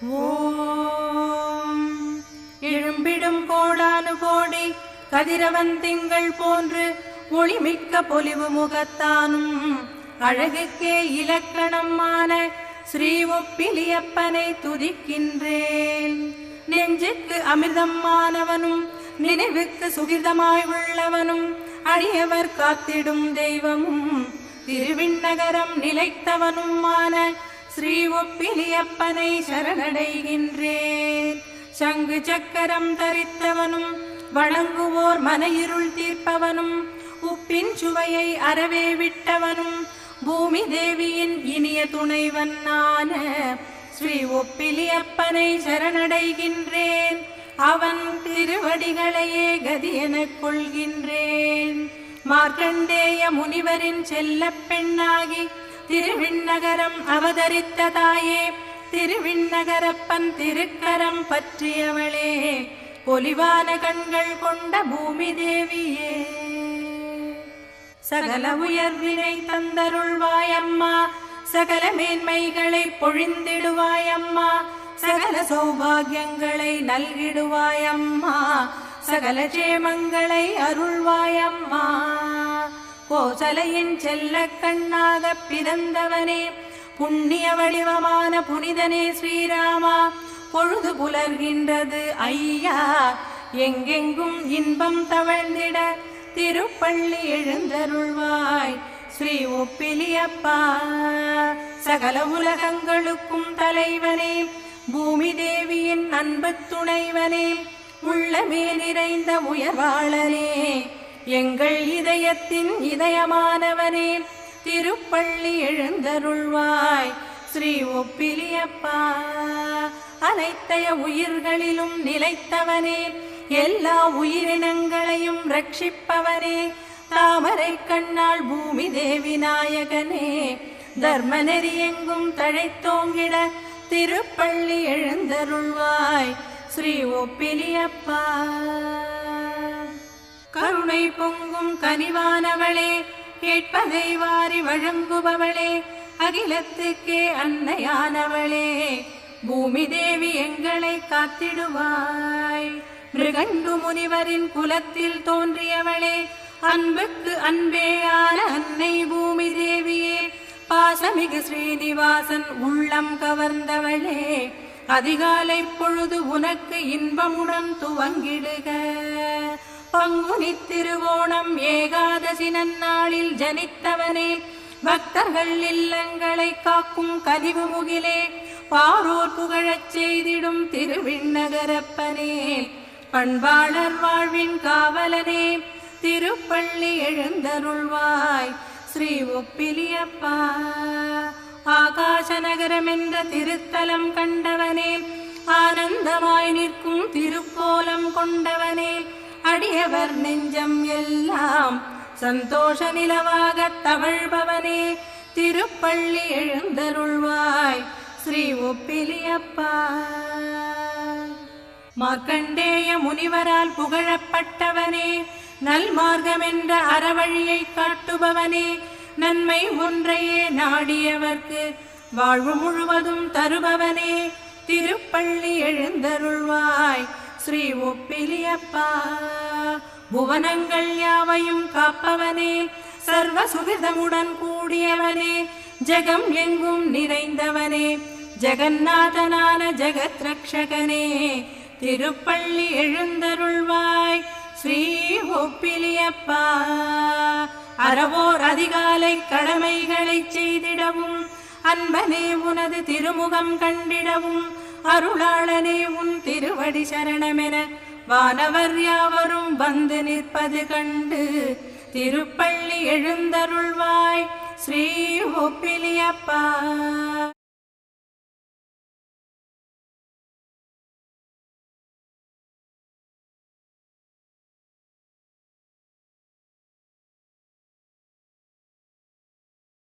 ஓம். எழும்பிடும் கோடானு கோடி கதிரவன் திங்கள் போன்று ஒளிமிக்க பொலிவு முகத்தானும் அழகுக்கே இலக்கணமான ஸ்ரீ ஒப்பிலியப்பனை துதிக்கின்றேன். நெஞ்சுக்கு அமிர்தமானவனும் நினைவுக்கு சுகிதமாய் உள்ளவனும் அடியவர் காத்திடும் தெய்வமும் திருவிண்ணகரம் நிலைத்தவனுமான ஸ்ரீ ஒப்பிலியப்பனை சரணடைகின்றேன். சங்கு சக்கரம் தரித்தவனும் வணங்குவோர் மனையிருள் தீர்ப்பவனும் உப்பின் சுவையை அறவே விட்டவனும் பூமி தேவியின் இனிய துணைவனான ஸ்ரீ ஒப்பிலியப்பனை சரணடைகின்றேன். அவன் திருவடிகளையே கதி எனக் கொள்கின்றேன். மார்க்கண்டேய முனிவரின் செல்ல பெண்ணாகி திருவிண்ணகரம் அவதரித்த தாயே திருவிண்ணகரப்பன் திருக்கரம் பற்றியவளே பொலிவான கண்கள் கொண்ட பூமி தேவியே சகல உயர்வினை தந்தருள்வாயம்மா சகல மேன்மைகளை பொழிந்திடுவாயம்மா சகல சௌபாகியங்களை நல்கிடுவாயம்மா சகல ஜேமங்களை அருள்வாயம்மா. கோசலையின் செல்ல கண்ணாக பிறந்தவனே புண்ணிய வடிவமான புனிதனே ஸ்ரீராமா. பொழுது புலர்கின்றது ஐயா எங்கெங்கும் இன்பம் தவழ்ந்திட திருப்பள்ளி எழுந்தருள்வாய். ஸ்ரீ ஒப்பிலியப்பா சகல உலகங்களுக்கும் தலைவனே பூமி தேவியின் அன்பு துணைவனே உள்ளமே நிறைந்த உயர்வாளனே. எங்கள் இதயத்தின் இதயமானவனே திருப்பள்ளி எழுந்தருள்வாய். ஸ்ரீ ஒப்பிலியப்பா அனைத்தைய உயிர்களிலும் நிலைத்தவனே எல்லா உயிரினங்களையும் ரட்சிப்பவனே தாமரை கண்ணால் பூமி தேவி நாயகனே. தர்ம நெறி எங்கும் தழைத்தோங்கிட திருப்பள்ளி எழுந்தருள்வாய். ஸ்ரீ ஒப்பிலியப்பா. கருணை பொங்கும் கனிவானவளே கேட்பதை வாரி வழங்குபவளே அகிலத்துக்கே அன்னையானவளே. பூமி தேவி எங்களை காத்திடுவாய். மிருகண்டு முனிவரின் குலத்தில் தோன்றியவளே அன்புக்கு அன்பேயான அன்னை பூமி தேவியே. பாசமிகு ஸ்ரீனிவாசன் உள்ளம் கவர்ந்தவளே அதிகாலை பொழுது உனக்கு இன்பமுடன் துவங்கிடுக. பங்குனி திருவோணம் ஏகாதசி நன்னாளில் ஜனித்தவனே பக்தர்கள் இல்லங்களை காக்கும் கதிவு முகிலே பாரோர் புகழச் செய்திடும் திருவிண்ணகரப்பனே. பண்பாளர் வாழ்வின் காவலனே திருப்பள்ளி எழுந்தருள்வாய். ஸ்ரீ ஒப்பிலியப்பா ஆகாச நகரம் என்ற திருத்தலம் கண்டவனே ஆனந்தமாய் நிற்கும் திருக்கோலம் கொண்டவனே அடியவர் நெஞ்சம் எல்லாம் சந்தோஷ நிலவாக தவழ்பவனே திருப்பள்ளி எழுந்தருள்வாய் ஸ்ரீ ஒப்பிலியப்பா. மார்க்கண்டேய முனிவரால் புகழப்பட்டவனே நல்மார்க்கம் என்ற அறவழியை காட்டுபவனே நன்மை ஒன்றையே நாடியவர்க்கு வாழ்வு முழுவதும் தருபவனே. திருப்பள்ளி எழுந்தருள்வாய். ஸ்ரீ ஒப்பிலியப்பா. புவனங்கள் யாவையும் காப்பவனே. சர்வ சுகிதமுடன் கூடியவனே. ஜெகம் எங்கும் நிறைந்தவனே. ஜெகநாதனான ஜெகத் ரக்ஷகனே திருப்பள்ளி எழுந்தருள்வாய். ஸ்ரீ ஒப்பிலியப்பா. அறவோர் அதிகாலை கடமைகளை செய்திடவும் அன்பனே உனது திருமுகம் கண்டிடவும் அருளாளனே உன் திருவடி சரணமென வானவர் யாவரும் வந்து நிற்பது கண்டு திருப்பள்ளி எழுந்தருள்வாய் ஸ்ரீ ஒப்பிலியப்பா.